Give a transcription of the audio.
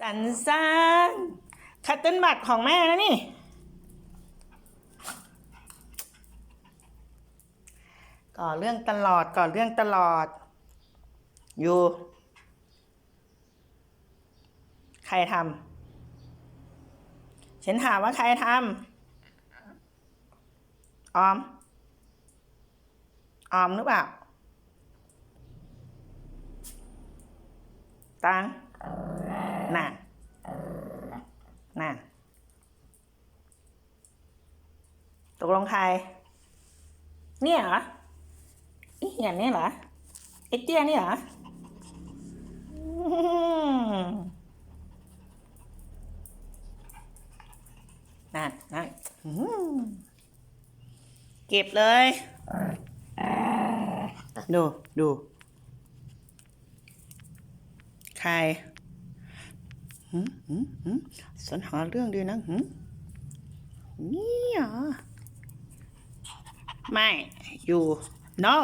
สันสร้างคัตเติ้ลบัตรของแม่นะนี่ ก่อเรื่องตลอดก่อเรื่องตลอด อยู่ ใครทำฉันถามว่าใครทำออม ออมหรือเปล่า ตัง น่ะ น่ะ ตกลงใคร เนี่ยเหรอไอ้เหียนเนี่ยเหรอไอ้เตี้ยเนี่ยเหรอนั่นนั่นเก็บเลย ดู ดู ใคร หืมหืมหืมสัญหาเรื่องดีนะหืมนี่เหรอ ไม่ อยู่ no